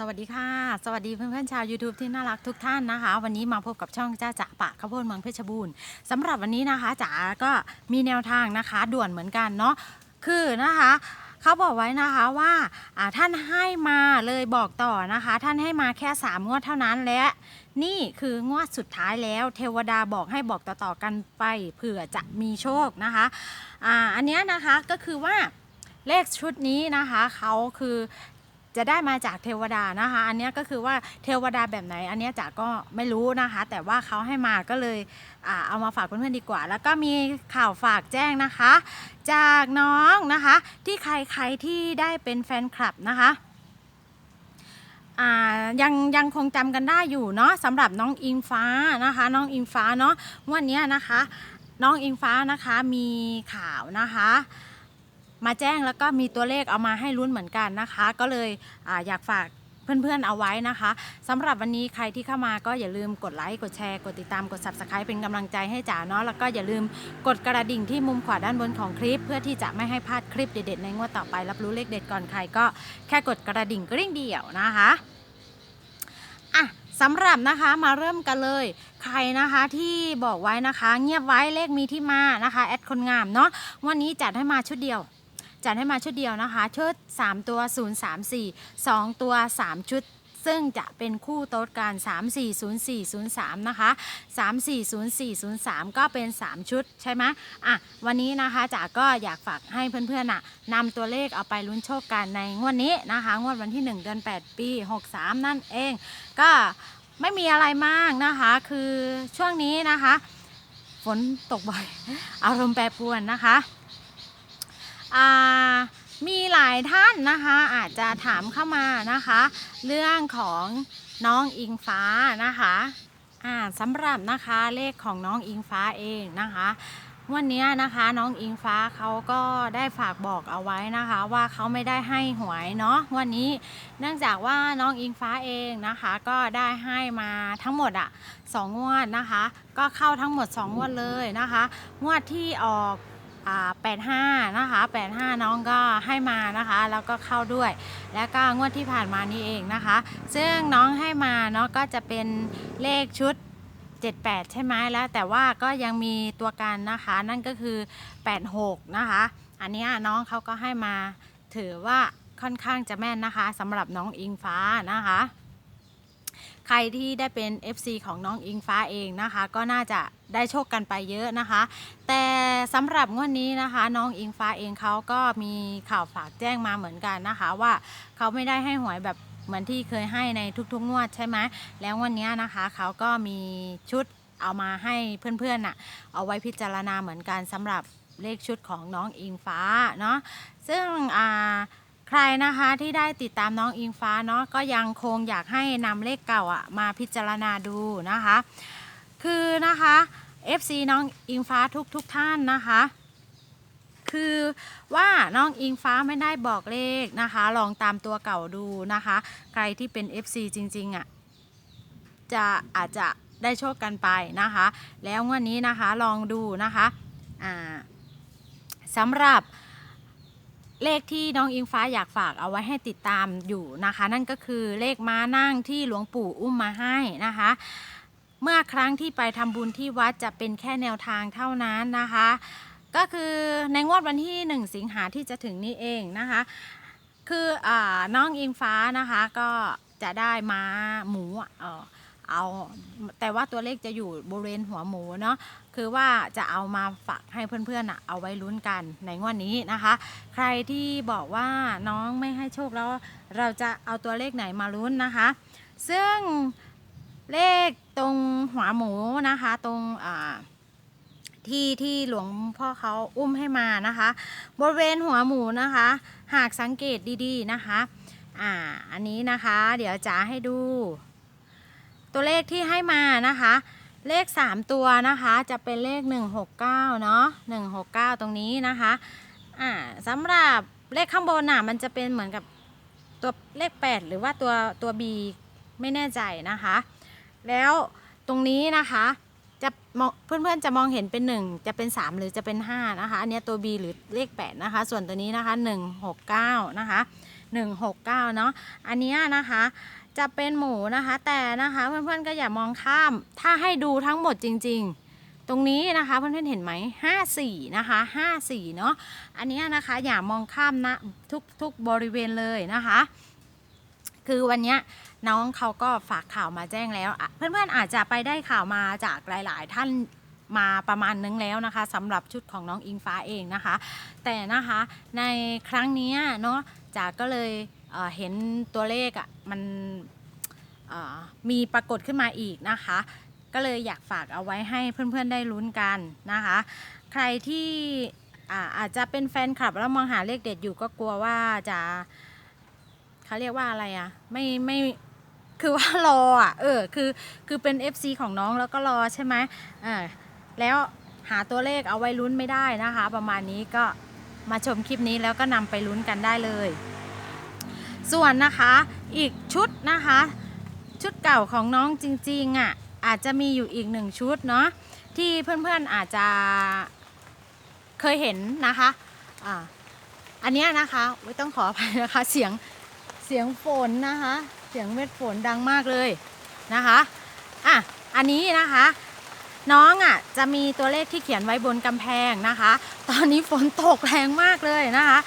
สวัสดีค่ะ สวัสดีเพื่อนๆชาว YouTube ที่น่ารักทุกท่านนะคะ วันนี้มาพบกับช่องจ้าจ๋าปะข้าวโพดเมืองเพชรบูรณ์สำหรับวันนี้นะคะจ๋าก็มีแนวทางนะคะด่วนเหมือนกันเนาะคือนะคะเขาบอกไว้นะคะว่าท่านให้มาเลยบอกต่อนะคะ ท่านให้มาแค่ 3 งวดเท่านั้นและนี่คืองวดสุดท้ายแล้ว เทวดาบอกให้บอกต่อๆกันไปเผื่อจะมีโชคนะคะอ่าอันนี้นะคะก็คือว่าเลขชุดนี้นะคะเขาคือ จะได้มาจากเทวดานะคะ อันนี้ก็คือว่าเทวดาแบบไหน อันนี้จ๋าก็ไม่รู้นะคะ แต่ว่าเขาให้มาก็เลยเอามาฝากเพื่อนๆดีกว่า แล้วก็มีข่าวฝากแจ้งนะคะ จากน้องนะคะ ที่ใครๆที่ได้เป็นแฟนคลับนะคะยังยังคงจำกันได้อยู่เนาะสำหรับน้องอิงฟ้านะคะ น้องอิงฟ้าเนาะวันนี้นะคะ น้องอิงฟ้านะคะมีข่าวนะคะ มาแจ้งแล้วก็มีตัวเลขเอามาให้ลุ้นเหมือนกันนะคะ ก็เลยออยากฝากเพื่อนๆเอาไว้นะคะสำหรับวันนี้ใครที่เข้ามาก็อย่าลืมกดไลค์กดแชร์กดติดตามกด subscribe เป็นกำลังใจให้จ๋าเนาะแล้วก็อย่าลืมกดกระดิ่งที่มุมขวาด้านบนของคลิป เพื่อที่จะไม่ให้พลาดคลิปเด็ดๆในงวดต่อไป รับรู้เลขเด็ดก่อนใครก็แค่กดกระดิ่งกริ่งเดียวนะคะอะสำหรับนะคะมาเริ่มกันเลย ใครนะคะที่บอกไว้นะคะ เงียบไว้เลขมีที่มานะคะแอดคนงามเนาะวันนี้จัดให้มาชุดเดียว จัดให้มาชุดเดียวนะคะชุด 3 ตัว 0 3 4 2 ตัว 3 ชุดซึ่งจะเป็นคู่โต๊ดกัน3 4 0 4 0 3 นะคะ 3 4 0 4 0 3 ก็เป็น 3 ชุดใช่ไหมอะ วันนี้นะคะจ๋าก็อยากฝากให้เพื่อนๆน่ะนำตัวเลขเอาไปลุ้นโชคกันในงวดนี้นะคะ งวดวันที่ 1 เดือน 8 ปี 63 นั่นเอง ก็ไม่มีอะไรมากนะคะ คือช่วงนี้นะคะ ฝนตกบ่อย อารมณ์แปรปรวนนะคะ มีหลายท่านนะคะอาจจะถามเข้ามานะคะ เรื่องของน้องอิงฟ้านะคะสำหรับนะคะเลขของน้องอิงฟ้าเองนะคะวันนี้นะคะน้องอิงฟ้าเขาก็ได้ฝากบอกเอาไว้นะคะ ว่าเขาไม่ได้ให้หวยเนาะวันนี้เนื่องจากว่าน้องอิงฟ้าเองนะคะ ก็ได้ให้มาทั้งหมดอะสองงวดนะคะ ก็เข้าทั้งหมดสองงวดเลยนะคะงวดที่ออก 85 นะคะ 85 น้องก็ให้มานะคะ แล้วก็เข้าด้วย แล้วก็งวดที่ผ่านมานี่เองนะคะ ซึ่งน้องให้มาเนาะก็จะเป็นเลขชุด 78 ใช่ไหมแล้ว แต่ว่าก็ยังมีตัวกันนะคะ นั่นก็คือ 86 นะคะ อันนี้น้องเขาก็ให้มาถือว่าค่อนข้างจะแม่นนะคะสำหรับน้องอิงฟ้านะคะ ใครที่ได้เป็น FC ของน้องอิงฟ้าเองนะคะ ก็น่าจะได้โชคกันไปเยอะนะคะ แต่สำหรับงวดนนี้นะคะ น้องอิงฟ้าเองเขาก็มีข่าวฝากแจ้งมาเหมือนกันนะคะ ว่าเขาไม่ได้ให้หวยแบบเหมือนที่เคยให้ในทุกๆงวดใช่ไหมแล้ววันนี้นะคะเขาก็มีชุดเอามาให้เพื่อนๆน่ะเอาไว้พิจารณาเหมือนกันสำหรับเลขชุดของน้องอิงฟ้าเนาะซึ่งอ่า ใครนะคะที่ได้ติดตามน้องอิงฟ้าเนาะก็ยังคงอยากให้นำเลขเก่าอะมาพิจารณาดูนะคะ คือนะคะ FC น้องอิงฟ้าทุกทุกท่านนะคะ คือว่าน้องอิงฟ้าไม่ได้บอกเลขนะคะ ลองตามตัวเก่าดูนะคะ ใครที่เป็น FC จริงๆอะ่ะจะอาจจะได้โชคกันไปนะคะ แล้วงวันนี้นะคะลองดูนะคะอ่าสำหรับ เลขที่น้องอิงฟ้าอยากฝากเอาไว้ให้ติดตามอยู่นะคะ นั่นก็คือเลขม้านั่งที่หลวงปู่อุ้มมาให้นะคะ เมื่อครั้งที่ไปทำบุญที่วัดจะเป็นแค่แนวทางเท่านั้นนะคะ ก็คือในงวดวันที่ 1 สิงหาที่จะถึงนี้เองนะคะ คืออน้องอิงฟ้านะคะก็จะได้ม้าหมูอะ เอาแต่ว่าตัวเลขจะอยู่บริเวณหัวหมูเนาะคือว่าจะเอามาฝากให้เพื่อนๆอะเอาไว้ลุ้นกันในงวดนี้นะคะ ใครที่บอกว่าน้องไม่ให้โชคแล้วเราจะเอาตัวเลขไหนมาลุ้นนะคะ ซึ่งเลขตรงหัวหมูนะคะตรงอ่าที่ที่หลวงพ่อเขาอุ้มให้มานะคะ บริเวณหัวหมูนะคะ หากสังเกตดีๆนะคะ อ่า อันนี้นะคะ เดี๋ยวจะให้ดู ตัวเลขที่ให้มานะคะ เลข 3 ตัวนะคะจะเป็นเลข 169 เนาะ169 ตรงนี้นะคะอ่าสำหรับเลขข้างบนน่ะมันจะเป็นเหมือนกับตัวเลข 8 หรือว่าตัวตัว B ไม่แน่ใจนะคะ แล้วตรงนี้นะคะจะมองเพื่อนๆจะมองเห็นเป็น 1 จะเป็น 3 หรือจะเป็น 5 นะคะ อันนี้ตัว B หรือเลข 8 นะคะ ส่วนตัวนี้นะคะ 169 นะคะ 169 เนาะอันนี้นะคะ จะเป็นหมูนะคะ แต่นะคะเพื่อนๆก็อย่ามองข้าม ถ้าให้ดูทั้งหมดจริง ๆ ตรงนี้นะคะเพื่อนๆเห็นไหม54นะคะ54เนาะอันนี้นะคะอย่ามองข้ามนะทุกทุกบริเวณเลยนะคะ คือวันนี้น้องเขาก็ฝากข่าวมาแจ้งแล้ว เพื่อนๆอาจจะไปได้ข่าวมาจากหลาย ๆ ท่านมาประมาณนึงแล้วนะคะสำหรับชุดของน้องอิงฟ้าเองนะคะ แต่นะคะในครั้งนี้เนาะจ๋าก็เลย เห็นตัวเลขอะมันมีปรากฏขึ้นมาอีกนะคะ ก็เลยอยากฝากเอาไว้ให้เพื่อนๆได้ลุ้นกันนะคะ ใครที่อ่าอาจจะเป็นแฟนคลับแล้วมองหาเลขเด็ดอยู่ก็กลัวว่าจะเขาเรียกว่าอะไรอะ่ะไม่ไม่คือว่ารออะเออคือคือเป็น FC ของน้องแล้วก็รอใช่ไหมอ่าแล้วหาตัวเลขเอาไว้ลุ้นไม่ได้นะคะ ประมาณนี้ก็มาชมคลิปนี้แล้วก็นำไปลุ้นกันได้เลย ส่วนนะคะอีกชุดนะคะ ชุดเก่าของน้องจริงๆอะอาจจะมีอยู่อีกหนึ่งชุดเนาะที่เพื่อนๆอาจจะเคยเห็นนะคะอ่าอันเนี้ยนะคะไม่ต้องขออภัยนะคะเสียงเสียงฝนนะคะ เสียงเม็ดฝนดังมากเลยนะคะอะอันนี้นะคะน้องอะจะมีตัวเลขที่เขียนไว้บนกำแพงนะคะ ตอนนี้ฝนตกแรงมากเลยนะคะ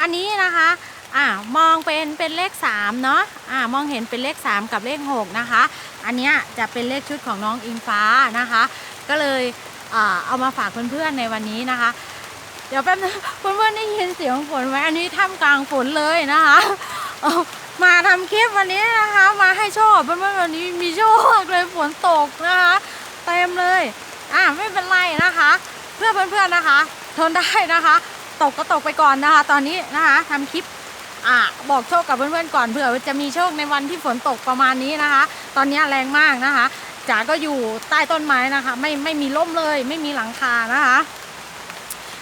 อันนี้นะคะ อ่ามองเป็นเป็นเลข3เนาะอ่ามองเห็นเป็นเลข 3 กับเลข 6 นะคะ อันเนี้ยจะเป็นเลขชุดของน้องอิงฟ้านะคะ ก็เลยเอามาฝากเพื่อนๆในวันนี้นะคะ เดี๋ยวแป๊บนึงเพื่อนๆได้ยินเสียงฝนไหมอันนี้ท่ามกลางฝนเลยนะคะมาทำคลิปวันนี้นะคะ มาให้โชคเพื่อนๆวันนี้มีโชคเลยฝนตกนะคะเต็มเลยอะไม่เป็นไรนะคะ เพื่อเพื่อนๆนะคะ ทนได้นะคะ ตกก็ตกไปก่อนนะคะ ตอนนี้นะคะทำคลิป อะบอกโชคกับเพื่อนๆก่อนเผื่อจะมีโชคในวันที่ฝนตกประมาณนี้นะคะ ตอนนี้แรงมากนะคะจ๋าก็อยู่ใต้ต้นไม้นะคะ ไม่ไม่มีร่มเลย ไม่มีหลังคานะคะ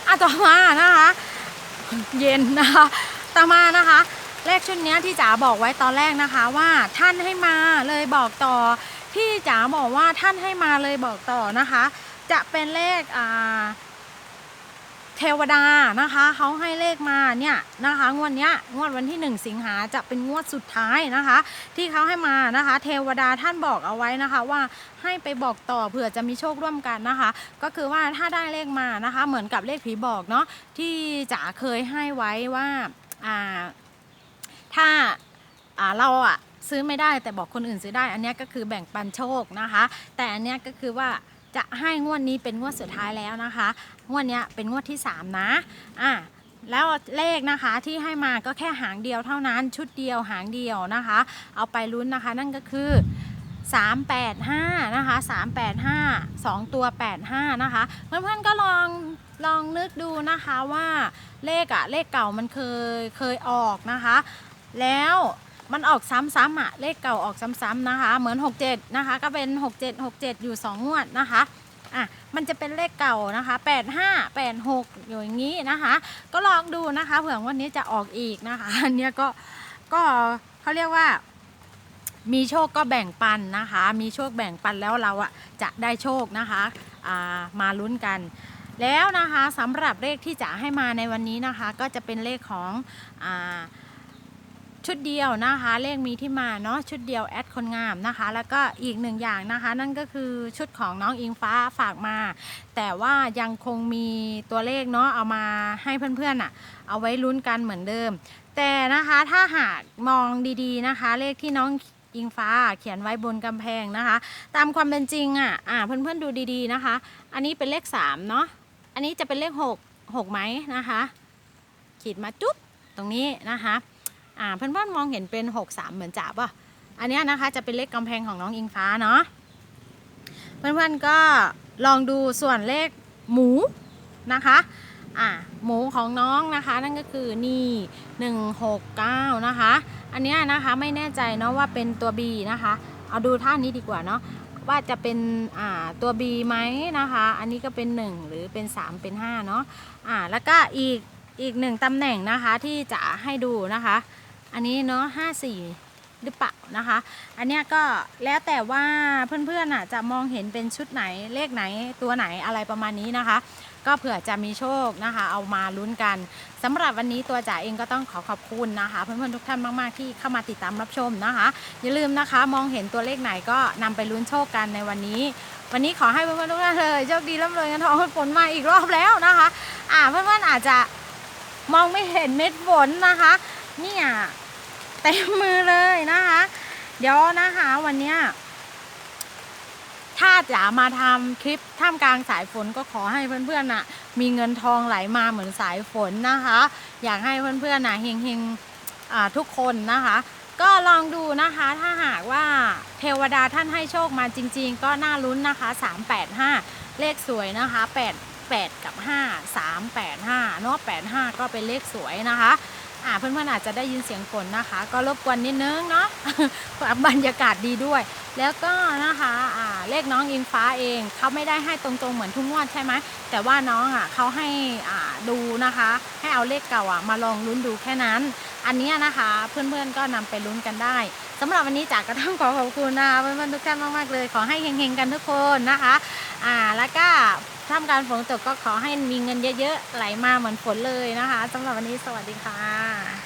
อะต่อมานะคะ เย็นนะคะต่อมานะคะเลขชุดนี้ที่จ๋าบอกไว้ตอนแรกนะคะว่าท่านให้มาเลยบอกต่อที่จ๋าบอกว่าท่านให้มาเลยบอกต่อนะคะ จะเป็นเลขอ่า เทวดานะคะเขาให้เลขมาเนี่ยนะคะงวดเนี้ยงวดวันที่ 1 สิงหาจะเป็นงวดสุดท้ายนะคะ ที่เขาให้มานะคะ เทวดาท่านบอกเอาไว้นะคะว่าให้ไปบอกต่อเผื่อจะมีโชคร่วมกันนะคะ ก็คือว่าถ้าได้เลขมานะคะ เหมือนกับเลขผีบอกเนาะที่จ๋าเคยให้ไว้ว่าอ่าถ้าอ่าเราอะซื้อไม่ได้แต่บอกคนอื่นซื้อได้ อันเนี้ยก็คือแบ่งปันโชคนะคะ แต่อันเนี้ยก็คือว่า จะให้งวดนี้เป็นงวดสุดท้ายแล้วนะคะ งวดนี้เป็นงวดที่ 3 นะอะแล้วเลขนะคะที่ให้มาก็แค่หางเดียวเท่านั้นชุดเดียวหางเดียวนะคะ เอาไปลุ้นนะคะ นั่นก็คือ 385 นะคะ 385 2 ตัว 85 นะคะ เพื่อนๆก็ลองลองนึกดูนะคะว่าเลขอะเลขเก่ามันเคยเคยออกนะคะ แล้ว มันออกซ้ำๆอะเลขเก่าออกซ้ำๆนะคะ เหมือน 67 นะคะ ก็เป็น 67 67 อยู่ 2 งวดนะคะอะมันจะเป็นเลขเก่านะคะ 85 86 อยู่อย่างนี้นะคะ ก็ลองดูนะคะเผื่อวันนี้จะออกอีกนะคะอันนี้ก็ก็เขาเรียกว่า มีโชคก็แบ่งปันนะคะ มีโชคแบ่งปันแล้วเราอะจะได้โชคนะคะามาลุ้นกันแล้วนะคะสำหรับเลขที่จะให้มาในวันนี้นะคะ ก็จะเป็นเลขของอา ชุดเดียวนะคะ เลขมีที่มาเนาะชุดเดียวแอดคนงามนะคะ แล้วก็อีกหนึ่งอย่างนะคะ นั่นก็คือชุดของน้องอิงฟ้าฝากมา แต่ว่ายังคงมีตัวเลขเนาะเอามาให้เพื่อนๆอะเอาไว้ลุ้นกันเหมือนเดิม แต่นะคะถ้าหากมองดีๆนะคะ เลขที่น้องอิงฟ้าเขียนไว้บนกำแพงนะคะ ตามความเป็นจริงอะอ่าเพื่อนๆดูดีๆนะคะ อันนี้เป็นเลข3เนาะอันนี้จะเป็นเลข 6 6ไหมนะคะ ขีดมาจุ๊บตรงนี้นะคะ อ่าเพื่อนๆมองเห็นเป็น 6 3 เหมือนจ่าป่ะอันนี้นะคะจะเป็นเลขกำแพงของน้องอิงฟ้าเนาะเพื่อนๆก็ลองดูส่วนเลขหมูนะคะอ่าหมูของน้องนะคะนั่นก็คือนี่169นะคะอันนี้นะคะไม่แน่ใจเนาะว่าเป็นตัว B นะคะเอาดูท่านี้ดีกว่าเนาะว่าจะเป็นอ่าตัว B ไหมนะคะ อันนี้ก็เป็น 1 หรือเป็น 3 เป็น5เนาะอ่าแล้วก็อีกอีกหนึ่งตำแหน่งนะคะที่จะให้ดูนะคะ อันนี้เนาะ54หรือเปล่านะคะ อันเนี้ยก็แล้วแต่ว่าเพื่อนๆอะจะมองเห็นเป็นชุดไหนเลขไหนตัวไหนอะไรประมาณนี้นะคะ ก็เผื่อจะมีโชคนะคะ เอามาลุ้นกันสำหรับวันนี้ตัวจ๋าเองก็ต้องขอขอบคุณนะคะ เพื่อนๆทุกท่านมากๆที่เข้ามาติดตามรับชมนะคะ อย่าลืมนะคะมองเห็นตัวเลขไหนก็นำไปลุ้นโชคกันในวันนี้ วันนี้ขอให้เพื่อนๆทุกท่านเลยโชคดีร่ำรวยเงินทองฝนมาอีกรอบแล้วนะคะ อ่าเพื่อนๆอาจจะมองไม่เห็นเม็ดฝนนะคะ เนี่ย เต็มมือเลยนะคะ เดี๋ยวนะคะวันเนี้ยถ้าจ๋ามาทำคลิปท่ามกลางสายฝนก็ขอให้เพื่อนๆน่ะ มีเงินทองไหลมาเหมือนสายฝนนะคะ อยากให้เพื่อนๆน่ะเฮงๆทุกคนนะคะ ก็ลองดูนะคะถ้าหากว่าเทวดาท่านให้โชคมาจริง ๆ ก็น่าลุ้นนะคะ 385 เลขสวยนะคะ 8 8 กับ 5 3 8 5 เนาะ85 ก็เป็นเลขสวยนะคะ อ่าเพื่อนๆอาจจะได้ยินเสียงฝนนะคะ ก็รบกวนนิดนึงเนาะบรรยากาศดีด้วย แล้วก็นะคะอ่าเลขน้องอิงฟ้าเองเขาไม่ได้ให้ตรงๆเหมือนทุกงวดใช่ไหมแต่ว่าน้องอะเขาให้อ่าดูนะคะ ให้เอาเลขเก่าอะมาลองลุ้นดูแค่นั้น อันนี้นะคะเพื่อนๆก็นำไปลุ้นกันได้สำหรับวันนี้จากก็ต้องขอขอบคุณนะคะเพื่อนๆทุกท่านมากๆเลย ขอให้เฮงๆกันทุกคนนะคะอ่าแล้วก็ ท่ามกลารฝนตกก็ขอให้มีเงินเยอะๆ ไหลมาเหมือนฝนเลยนะคะสำหรับวันนี้สวัสดีค่ะ